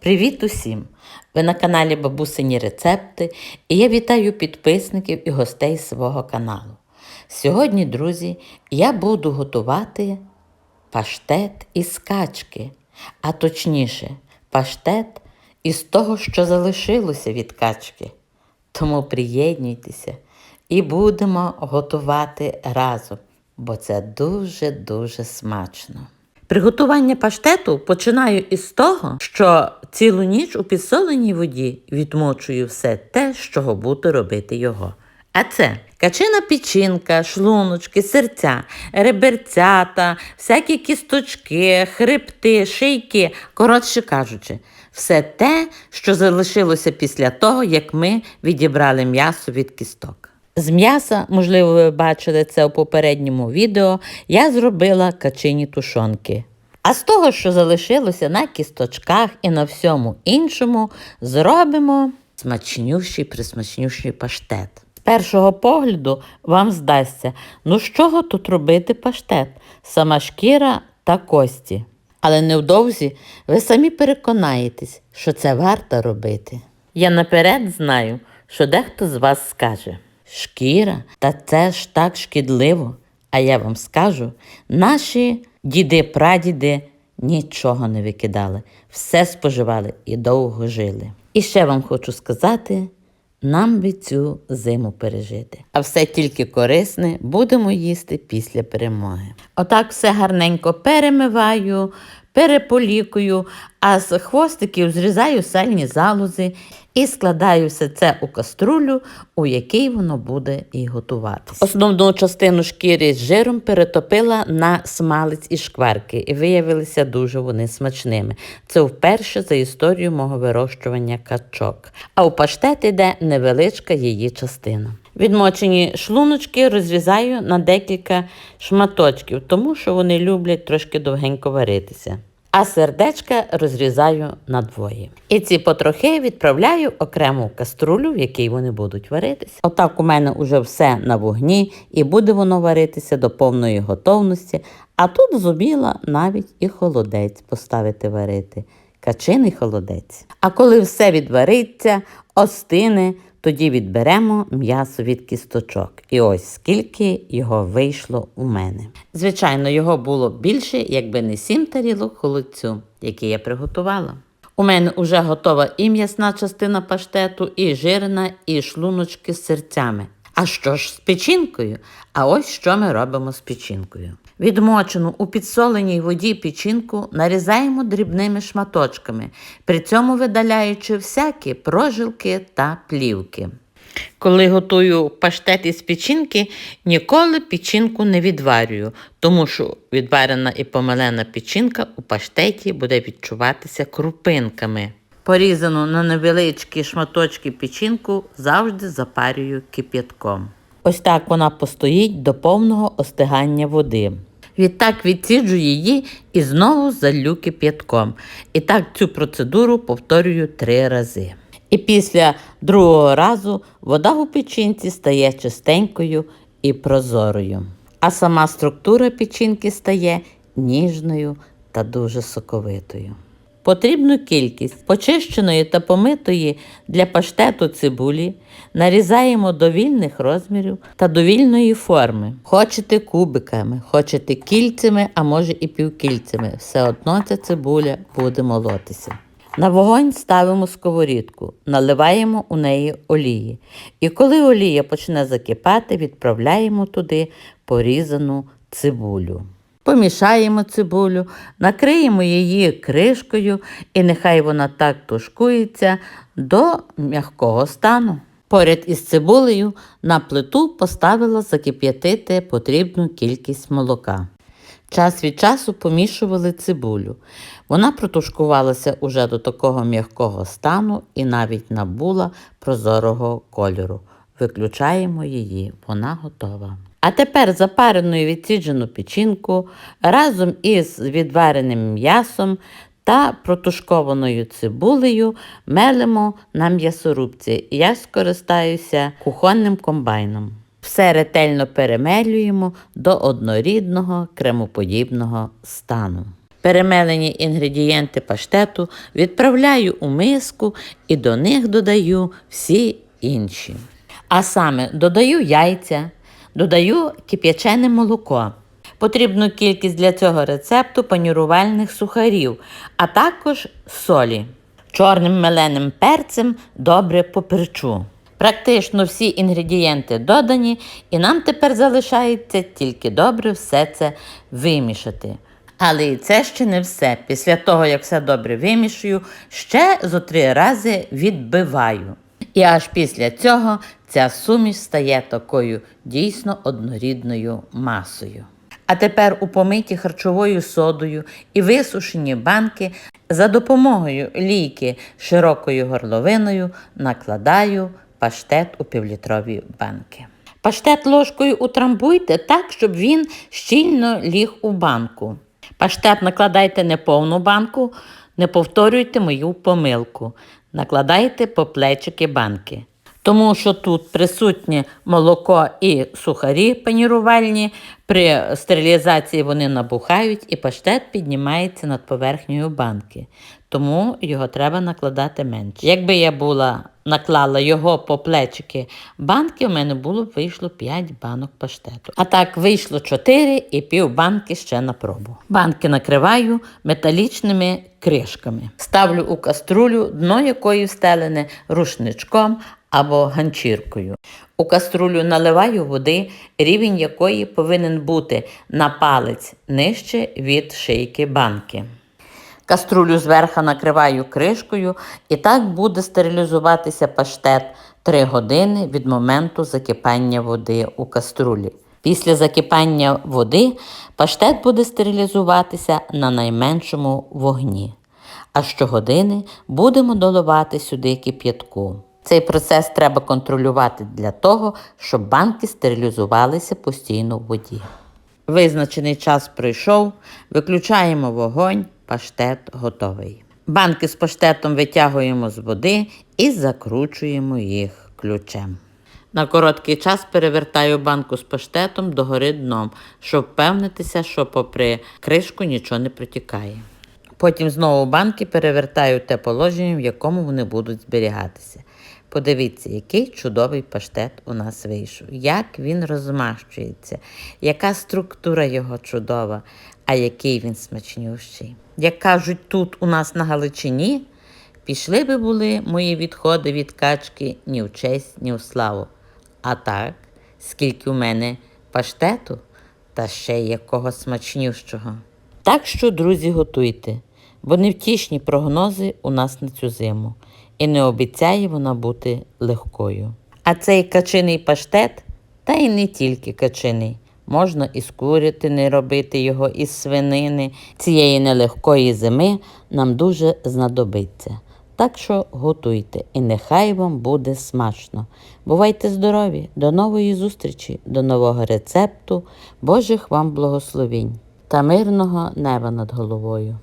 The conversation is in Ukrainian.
Привіт усім! Ви на каналі Бабусині Рецепти і я вітаю підписників і гостей свого каналу. Сьогодні, друзі, я буду готувати паштет із качки, а точніше, паштет із того, що залишилося від качки. Тому приєднуйтеся і будемо готувати разом, бо це дуже-дуже смачно. Приготування паштету починаю із того, що цілу ніч у підсоленій воді відмочую все те, з чого буду робити його. А це качина печінка, шлуночки, серця, реберцята, всякі кісточки, хребти, шийки, коротше кажучи, все те, що залишилося після того, як ми відібрали м'ясо від кісток. З м'яса, можливо, ви бачили це у попередньому відео, я зробила качині тушонки. А з того, що залишилося на кісточках і на всьому іншому, зробимо смачнющий присмачнющий паштет. З першого погляду вам здасться, ну з чого тут робити паштет? Сама шкіра та кості. Але невдовзі ви самі переконаєтесь, що це варто робити. Я наперед знаю, що дехто з вас скаже: шкіра, та це ж так шкідливо. А я вам скажу, наші діди-прадіди нічого не викидали, все споживали і довго жили. І ще вам хочу сказати, нам би цю зиму пережити. А все тільки корисне будемо їсти після перемоги. Отак все гарненько перемиваю, переполікую, а з хвостиків зрізаю сальні залози і складаю все це у каструлю, у якій воно буде і готуватися. Основну частину шкіри з жиром перетопила на смалець і шкварки, і виявилися дуже вони смачними. Це вперше за історію мого вирощування качок. А у паштет іде невеличка її частина. Відмочені шлуночки розрізаю на декілька шматочків, тому що вони люблять трошки довгенько варитися. А сердечка розрізаю на двоє. І ці потрохи відправляю окремо в каструлю, в якій вони будуть варитися. Отак у мене вже все на вогні, і буде воно варитися до повної готовності. А тут зуміла навіть і холодець поставити варити. Качиний холодець. А коли все відвариться, остине, тоді відберемо м'ясо від кісточок. І ось скільки його вийшло у мене. Звичайно, його було більше, якби не сім тарілок холодцю, які я приготувала. У мене вже готова і м'ясна частина паштету, і жирна, і шлуночки з серцями. А що ж з печінкою? А ось що ми робимо з печінкою. Відмочену у підсоленій воді печінку нарізаємо дрібними шматочками, при цьому видаляючи всякі прожилки та плівки. Коли готую паштет із печінки, ніколи печінку не відварюю, тому що відварена і помилена печінка у паштеті буде відчуватися крупинками. Порізану на невеличкі шматочки печінку завжди запарюю кип'ятком. Ось так вона постоїть до повного остигання води. Відтак відсіджу її і знову залю кип'ятком. І так цю процедуру повторюю три рази. І після другого разу вода у печінці стає чистенькою і прозорою. А сама структура печінки стає ніжною та дуже соковитою. Потрібну кількість почищеної та помитої для паштету цибулі нарізаємо до вільних розмірів та до вільної форми. Хочете кубиками, хочете кільцями, а може і півкільцями. Все одно ця цибуля буде молотися. На вогонь ставимо сковорідку, наливаємо у неї олії. І коли олія почне закипати, відправляємо туди порізану цибулю. Помішаємо цибулю, накриємо її кришкою і нехай вона так тушкується до м'якого стану. Поряд із цибулею на плиту поставила закип'ятити потрібну кількість молока. Час від часу помішували цибулю. Вона протушкувалася уже до такого м'якого стану і навіть набула прозорого кольору. Виключаємо її, вона готова. А тепер запарену і відсіджену печінку разом із відвареним м'ясом та протушкованою цибулею мелимо на м'ясорубці. Я скористаюся кухонним комбайном. Все ретельно перемелюємо до однорідного кремоподібного стану. Перемелені інгредієнти паштету відправляю у миску і до них додаю всі інші. А саме додаю яйця, додаю кип'ячене молоко. Потрібну кількість для цього рецепту панірувальних сухарів, а також солі. Чорним меленим перцем добре поперчу. Практично всі інгредієнти додані, і нам тепер залишається тільки добре все це вимішати. Але і це ще не все. Після того, як все добре вимішую, ще зо три рази відбиваю. І аж після цього ця суміш стає такою дійсно однорідною масою. А тепер у помиті харчовою содою і висушені банки за допомогою лійки широкою горловиною накладаю паштет у півлітрові банки. Паштет ложкою утрамбуйте так, щоб він щільно ліг у банку. Паштет накладайте не повну банку, не повторюйте мою помилку. Накладайте по плечики банки. Тому що тут присутнє молоко і сухарі панірувальні. При стерилізації вони набухають і паштет піднімається над поверхнею банки. Тому його треба накладати менше. Якби я була наклала його по плечики банки, у мене було б вийшло 5 банок паштету. А так вийшло 4 і пів банки ще на пробу. Банки накриваю металічними кришками. Ставлю у каструлю, дно якої встелене рушничком або ганчіркою. У каструлю наливаю води, рівень якої повинен бути на палець нижче від шийки банки. Каструлю зверху накриваю кришкою і так буде стерилізуватися паштет 3 години від моменту закипання води у каструлі. Після закипання води паштет буде стерилізуватися на найменшому вогні. А щогодини будемо доливати сюди кип'ятку. Цей процес треба контролювати для того, щоб банки стерилізувалися постійно в воді. Визначений час пройшов, виключаємо вогонь, паштет готовий. Банки з паштетом витягуємо з води і закручуємо їх ключем. На короткий час перевертаю банку з паштетом догори дном, щоб впевнитися, що попри кришку нічого не протікає. Потім знову банки перевертаю те положення, в якому вони будуть зберігатися. Подивіться, який чудовий паштет у нас вийшов, як він розмащується, яка структура його чудова, а який він смачнющий. Як кажуть тут у нас на Галичині, пішли би були мої відходи від качки ні в честь, ні в славу. А так, скільки у мене паштету, та ще якого смачнющого. Так що, друзі, готуйте, бо невтішні прогнози у нас на цю зиму, і не обіцяє вона бути легкою. А цей качиний паштет, та й не тільки качиний. Можна із курятини робити його, із свинини. Цієї нелегкої зими нам дуже знадобиться. Так що готуйте і нехай вам буде смачно. Бувайте здорові, до нової зустрічі, до нового рецепту, Божих вам благословінь та мирного неба над головою.